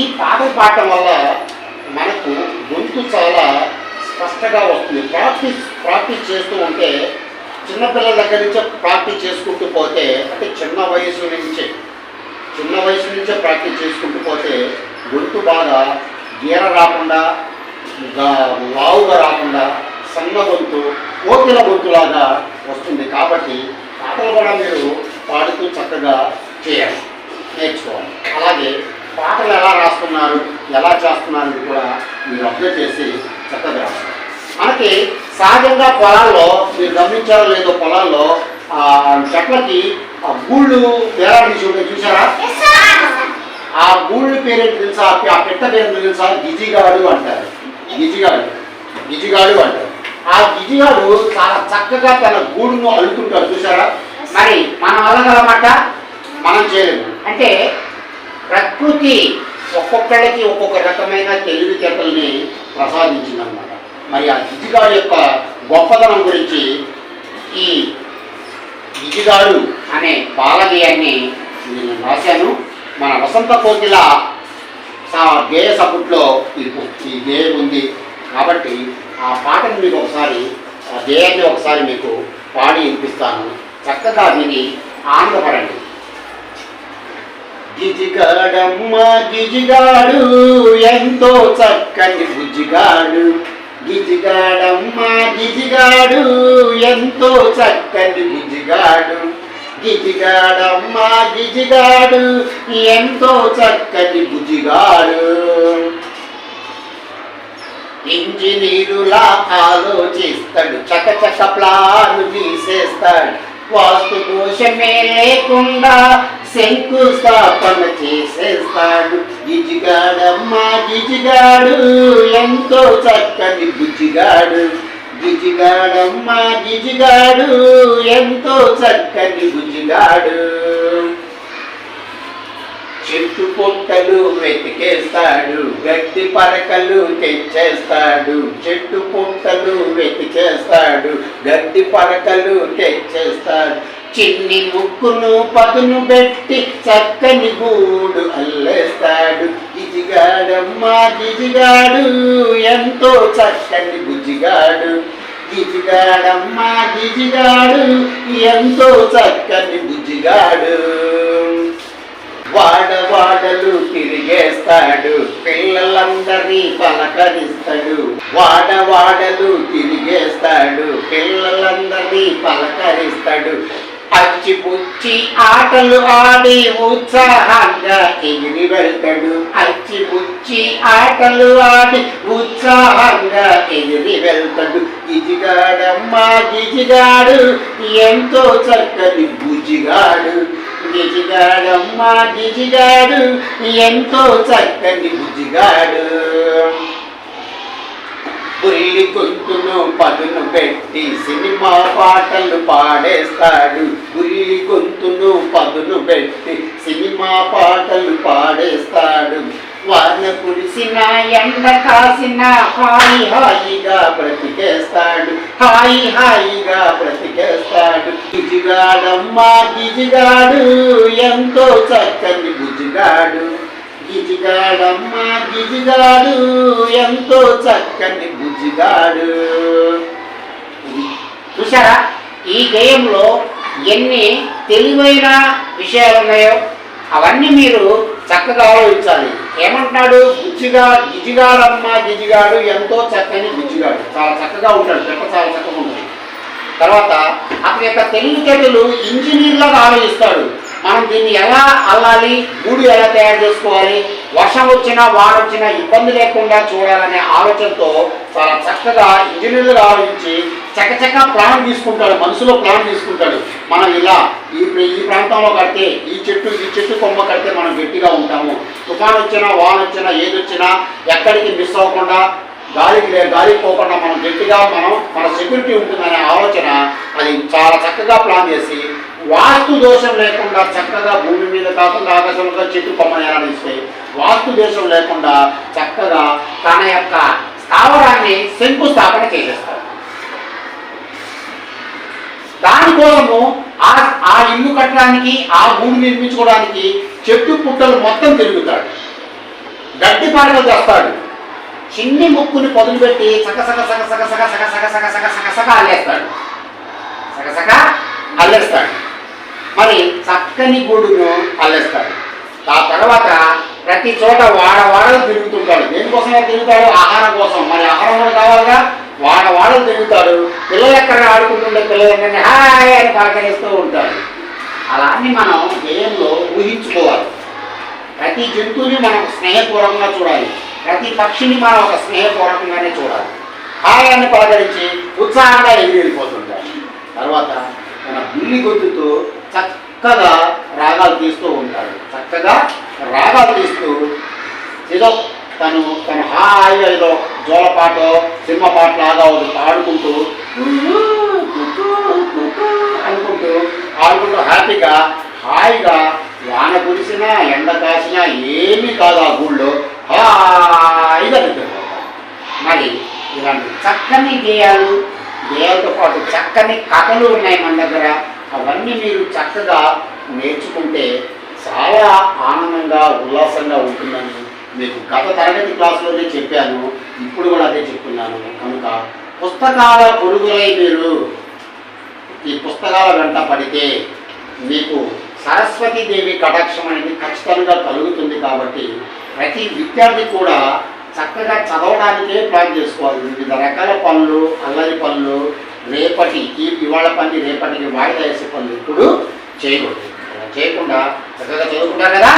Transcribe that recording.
ఈ పాటలు పాడటం వల్ల మనకు గొంతు చాలా స్పష్టంగా వస్తుంది. ప్రాక్టీస్ ప్రాక్టీస్ చేస్తూ ఉంటే చిన్నపిల్లల దగ్గర నుంచే ప్రాక్టీస్ చేసుకుంటూ పోతే అంటే చిన్న వయసు నుంచే చిన్న వయసు నుంచే ప్రాక్టీస్ చేసుకుంటూ పోతే గొంతు బాగా గీర రాకుండా లావుగా రాకుండా సన్న గొంతు కోకిల గొంతులాగా వస్తుంది. కాబట్టి పాటలు కూడా మీరు పాడుతూ చక్కగా చేయాలి. నేర్చుకోవాలి అలాగే పాటలు ఎలా రాస్తున్నారు ఎలా చేస్తున్నారు అనేది కూడా మీరు అప్డేట్ చేసి చక్కగా రాస్తారు మనకి సహజంగా పొలాల్లో మీరు గమనించారో లేదో పొలాల్లో ఆ చెట్లకి ఆ గూళ్ళు వేలాడదీసి ఉంటాయి చూసారా ఆ గూళ్ళు పేరేంటి తెలుసా? ఆ పెట్ట పేరు తెలుసా? గిజిగాడు అంటారు. గిజిగాడు. గిజిగాడు అంటారు. ఆ గిజిగాడు చాలా చక్కగా తన గూడును అల్లుకుంటాడు చూసారా మరి మనం అల్లగలమాట మనం చేయలేము. అంటే ప్రకృతి ఒక్కొక్కళ్ళకి ఒక్కొక్క రకమైన తెలివితేటల్ని ప్రసాదించిందనమాట మరి ఆ గిజిగాడు యొక్క గొప్పతనం గురించి ఈ గిజిగాడు అనే బాలగేయాన్ని నేను రాశాను. మన వసంత కోకిల గేయ సపుట్లో ఈ ఈ గేయం ఉంది. కాబట్టి ఆ పాటను మీకు ఒకసారి ఆ గేయాన్ని ఒకసారి మీకు పాడి వినిపిస్తాను. చక్కగా దీన్ని ఆనందపడండి. గిజిగాడమ్మ గిజిగాడు ఎంతో చక్కని బుజ్జిగాడు. గిజిగాడమ్మ గిజిగాడు ఎంతో చక్కని బుజ్జిగాడు. గిజిగాడమ్మ గిజిగాడు ఎంతో చక్కని బుజ్జిగాడు. ఇంజనీరులా ఆలోచిస్తాడు చకచక ప్లాను తీసేస్తాడు. వాస్తు దోషమే లేకుండా శంకుస్థాపన చేసేస్తాడు గిజిగాడమ్మా గిజిగాడు ఎంతో చక్కని బుజ్జిగాడు. గిజిగాడమ్మా గిజిగాడు ఎంతో చక్కని బుజ్జిగాడు. చెట్టు పొట్టలు వెతికేస్తాడు గట్టి పరకలు తెచ్చేస్తాడు. చెట్టు పొట్టలు వెతికేస్తాడు గట్టి పరకలు తెచ్చేస్తాడు. చిన్ని ముక్కును పదును పెట్టి చక్కని గూడు అల్లేస్తాడు. గిజిగాడమ్మా గిజిగాడు ఎంతో చక్కని బుజిగాడు గిజిగాడమ్మా గిజిగాడు ఎంతో చక్కని బుజ్జిగాడు. వాడవాడలు తిరిగేస్తాడు పిల్లలందరినీ పలకరిస్తాడు. వాడవాడలు తిరిగేస్తాడు పిల్లలందరినీ పలకరిస్తాడు. అచ్చిపుచ్చి ఆటలు ఆడి ఉత్సాహంగా ఎగిరి వెళ్తాడు. అచ్చిపుచ్చి ఆటలు ఆడి ఉత్సాహంగా ఎగిరి వెళ్తాడు. గిజిగాడమ్మా గిజిగాడు ఎంతో చక్కని బుజిగాడు గిజిగాడమ్మా గిజిగాడు ఎంతో చక్కని బుజిగాడు బుల్లి గొంతును పదును పెట్టి సినిమా పాటలు పాడేస్తాడు. బుల్లి గొంతును పదును పెట్టి సినిమా పాటలు పాడేస్తాడు. వాన కురిసిన ఎండ కాసిన హాయి హాయిగా బ్రతికేస్తాడు. హాయి హాయిగా బ్రతికేస్తాడు. గిజిగాడమ్మా గిజిగాడు ఎంతో చక్కని గుజిగాడు గిజిగాడమ్మా గిజిగాడు ఎంతో చక్కని బుజిగాడు చూసారా ఈ గేయంలో ఎన్ని తెలివైన విషయాలు ఉన్నాయో అవన్నీ మీరు చక్కగా ఆలోచించాలి. ఏమంటున్నాడు? బుజ్జిగా గిజిగాడమ్మ గిజిగాడు ఎంతో చక్కని బుజ్జిగాడు. చాలా చక్కగా ఉంటాడు. చెప్ప చాలా చక్కగా ఉంటుంది తర్వాత అతని యొక్క తెలివితేటలు ఇంజనీర్లాగా ఆలోచిస్తాడు. మనం దీన్ని ఎలా అల్లాలి? గూడు ఎలా తయారు చేసుకోవాలి? వర్షం వచ్చినా వాన వచ్చినా ఇబ్బంది లేకుండా చూడాలనే ఆలోచనతో చాలా చక్కగా ఇంజనీర్లు ఆలోచించి చక్కచక్క ప్లాన్ తీసుకుంటాడు మనసులో ప్లాన్ తీసుకుంటాడు మనం ఇలా ఈ ఈ ప్రాంతంలో కడితే ఈ చెట్టు ఈ చెట్టు కొమ్మ కడితే మనం గట్టిగా ఉంటాము. తుఫాన్ వచ్చినా వాన వచ్చినా ఏది వచ్చినా ఎక్కడికి మిస్ అవ్వకుండా గాలికి లే గాలికి పోకుండా మనం గట్టిగా మనం మన సెక్యూరిటీ ఉంటుందనే ఆలోచన అది చాలా చక్కగా ప్లాన్ చేసి వాస్తు దోషం లేకుండా చక్కగా భూమి మీద కాకుండా ఆకాశంలో చెట్టు కొమ్మని ఏలాడిస్తాయి వాస్తు దోషం లేకుండా చక్కగా తన యొక్క స్థావరాన్ని శంకుస్థాపన చేసేస్తారు దానికోసము ఆ ఆ ఇల్లు కట్టడానికి ఆ భూమి నిర్మించుకోవడానికి చెట్టు పుట్టలు మొత్తం తిరుగుతాడు గడ్డి పాటలు తెస్తాడు చిన్ని ముక్కుని పదులు పెట్టి సగ సగ సగ సగ సగ సగ సగ సగ సగ సగ సగ అల్లేస్తాడు సగ సగ అల్లేస్తాడు మరి చక్కని గూడును అల్లేస్తాడు. ఆ తర్వాత ప్రతి చోట వాడ వాడలు తిరుగుతుంటాడు. దేనికోసమే తిరుగుతాడు? ఆహారం కోసం. మరి ఆహారం కూడా కావాలిగా? వాడ వాడలు తిరుగుతాడు. పిల్లలు ఎక్కడ ఆడుకుంటుండే? పిల్లలందరినీ హాయ్ అని పలకరిస్తూ ఉంటాడు అలా మనం గేయంలో ఊహించుకోవాలి. ప్రతి జంతువుని మనం స్నేహపూర్వకంగా చూడాలి. ప్రతి పక్షిని మనం ఒక స్నేహపూర్వకంగానే చూడాలి. హాయ్ అని పలకరించి ఉత్సాహంగా ఎగిరిపోతుంటాడు తర్వాత తన బిల్లి గొంతుతో చక్కగా రాగాలు తీస్తూ ఉంటాడు. చక్కగా రాగాలు తీస్తూ ఏదో తను తను హాయిగా ఏదో జోలపాట సినిమా పాట లాగా పాడుకుంటూ అనుకుంటూ ఆడుకుంటూ హ్యాపీగా హాయిగా వాన కురిసినా ఎండ కాసినా ఏమీ కాదు ఆ గుళ్ళో హాయిగా నిద్రపోతాడు. మరి ఇలాంటి చక్కని గేయాలు గేయాలతో పాటు చక్కని కథలు ఉన్నాయి మన దగ్గర. అవన్నీ మీరు చక్కగా నేర్చుకుంటే చాలా ఆనందంగా ఉల్లాసంగా ఉంటుందని మీకు గత తరగతి క్లాసులోనే చెప్పాను. ఇప్పుడు కూడా అదే చెప్తున్నాను. కనుక పుస్తకాల పొరుగులై మీరు ఈ పుస్తకాల వెంట పడితే మీకు సరస్వతీదేవి కటాక్షం అనేది ఖచ్చితంగా కలుగుతుంది కాబట్టి ప్రతి విద్యార్థి కూడా చక్కగా చదవడానికే ప్లాన్ చేసుకోవాలి. వివిధ రకాల పనులు అల్లరి పనులు రేపటి ఈ ఇవాళ పని రేపటికి వాయిదా వేసే పనులు ఇప్పుడు చేయకూడదు. చేయకుండా చక్కగా చదువుకుంటారు కదా?